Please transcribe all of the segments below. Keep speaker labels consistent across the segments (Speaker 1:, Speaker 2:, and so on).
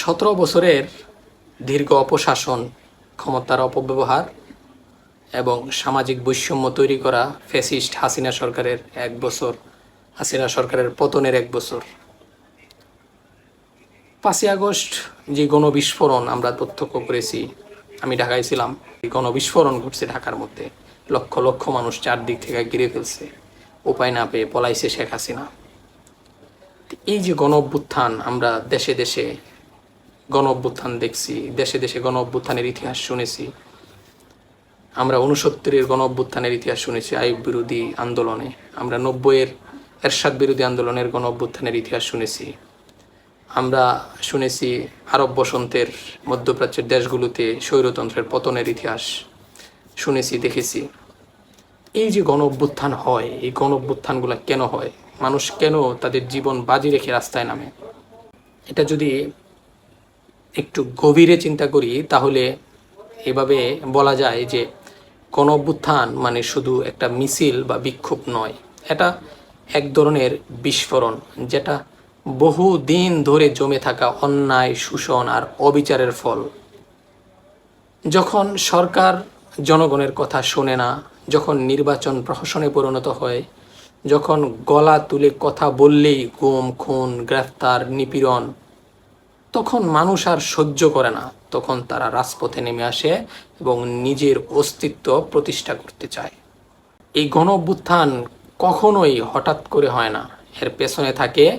Speaker 1: সতেরো বছরের দীর্ঘ অপশাসন, ক্ষমতার অপব্যবহার এবং সামাজিক বৈষম্য তৈরি করা ফ্যাসিস্ট হাসিনা সরকারের এক বছর, হাসিনা সরকারের পতনের এক বছর। পাঁচই আগস্ট যে গণবিস্ফোরণ আমরা প্রত্যক্ষ করেছি, আমি ঢাকায় ছিলাম গণবিস্ফোরণ ঘটছে ঢাকার মধ্যে। লক্ষ লক্ষ মানুষ চারদিক থেকে ঘিরে ফেলছে। উপায় না পেয়ে পলাইছে শেখ হাসিনা। এই যে গণ আমরা দেশে দেশে গণ অভ্যুত্থান দেখছি, দেশে দেশে গণ অভ্যুত্থানের ইতিহাস শুনেছি। আমরা উনসত্তরের গণ অভ্যুত্থানের ইতিহাস শুনেছি আইব বিরোধী আন্দোলনে। আমরা নব্বইয়ের এরশাদ বিরোধী আন্দোলনের গণ অভ্যুত্থানের ইতিহাস শুনেছি। আমরা শুনেছি আরব বসন্তের মধ্যপ্রাচ্যের দেশগুলোতে স্বৈরতন্ত্রের পতনের ইতিহাস শুনেছি, দেখেছি। এই যে গণ অভ্যুত্থান হয়, এই গণ অভ্যুত্থানগুলো কেন হয়? মানুষ কেন তাদের জীবন বাজি রেখে রাস্তায় নামে? এটা যদি একটু গভীরে চিন্তা করি, তাহলে এভাবে বলা যায় যে গণ মানে শুধু একটা মিছিল বা বিক্ষোভ নয়। এটা এক ধরনের বিস্ফোরণ, যেটা বহু দিন ধরে জমে থাকা অন্যায়, শোষণ আর অবিচারের ফল। যখন সরকার জনগণের কথা শোনে না, যখন নির্বাচন প্রহসনে পরিণত হয়, যখন গলা তুলে কথা বললেই গুম, খুন, গ্রেফতার, নিপীড়ন তখন মানুষ আর সহ্য করে না। তখন তারা রাজপথে নেমে আসে এবং নিজের অস্তিত্ব প্রতিষ্ঠা করতে চায়। এই গণ অভ্যুত্থান কখনোই হঠাৎ করে হয় না। এর পেছনে থাকে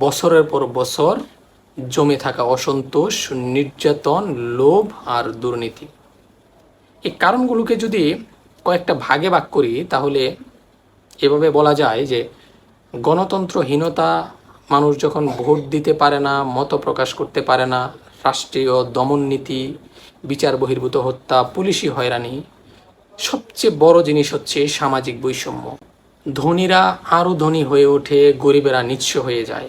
Speaker 1: বছরের পর বছর জমে থাকা অসন্তোষ, নির্যাতন, লোভ আর দুর্নীতি। এই কারণগুলোকে যদি কয়েকটা ভাগে ভাগ করি, তাহলে এভাবে বলা যায় যে গণতন্ত্রহীনতা মানুষ যখন ভোট দিতে পারে না, মত প্রকাশ করতে পারে না, রাষ্ট্রীয় দমননীতি বিচার বহির্ভূত হত্যা, পুলিশি হয়রানি, সবচেয়ে বড় জিনিস হচ্ছে সামাজিক বৈষম্য। ধনীরা আরও ধনী হয়ে ওঠে, গরিবেরা নিঃস্ব হয়ে যায়।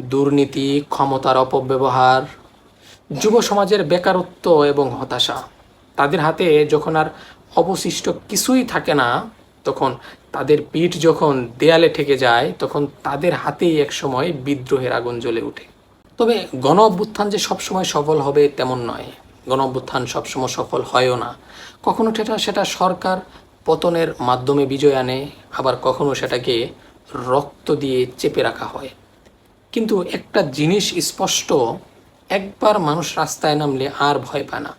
Speaker 1: দুর্নীতি, ক্ষমতার অপব্যবহার, যুব সমাজের বেকারত্ব এবং হতাশা, তাদের হাতে যখন আর অবশিষ্ট কিছুই থাকে না, তখন তাদের পিঠ যখন দেয়ালে ঠেকে যায়, তখন তাদের হাতেই একসময় বিদ্রোহের আগুন জ্বলে ওঠে তবে গণ অভ্যুত্থান যে সবসময় সফল হবে তেমন নয়। গণ অভ্যুত্থান সবসময় সফল হয়ও না। কখনো সেটা সেটা সরকার পতনের মাধ্যমে বিজয় আনে, আবার কখনো সেটাকে রক্ত দিয়ে চেপে রাখা হয়। কিন্তু একটা জিনিস স্পষ্ট, একবার মানুষ রাস্তায় নামলে আর ভয় পায় না।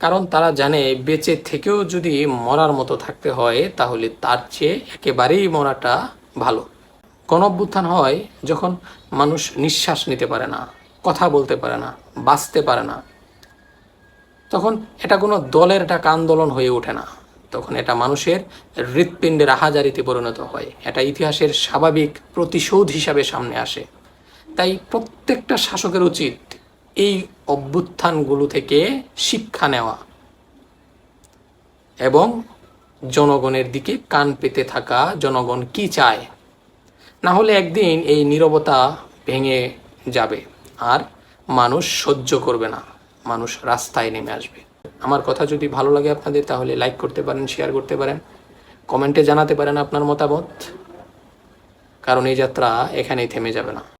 Speaker 1: কারণ তারা জানে বেঁচে থেকেও যদি মরার মতো থাকতে হয়, তাহলে তার চেয়ে একেবারেই মরাটা ভালো। গণঅভ্যুত্থান হয় যখন মানুষ নিঃশ্বাস নিতে পারে না, কথা বলতে পারে না, বাঁচতে পারে না। তখন এটা কোনো দলের ডাকা আন্দোলন হয়ে ওঠে না। তখন এটা মানুষের হৃৎপিণ্ডের আহাজারিতে পরিণত হয়। এটা ইতিহাসের স্বাভাবিক প্রতিশোধ হিসাবে সামনে আসে। তাই প্রত্যেকটা শাসকের উচিত এই অভ্যুত্থানগুলো থেকে শিক্ষা নেওয়া এবং জনগণের দিকে কান পেতে থাকা জনগণ কি চায়? না হলে একদিন এই নীরবতা ভেঙে যাবে আর মানুষ সহ্য করবে না, মানুষ রাস্তায় নেমে আসবে। আমার কথা যদি ভালো লাগে আপনাদের, তাহলে লাইক করতে পারেন শেয়ার করতে পারেন কমেন্টে জানাতে পারেন আপনার মতামত, কারণ এই যাত্রা এখানেই থেমে যাবে না।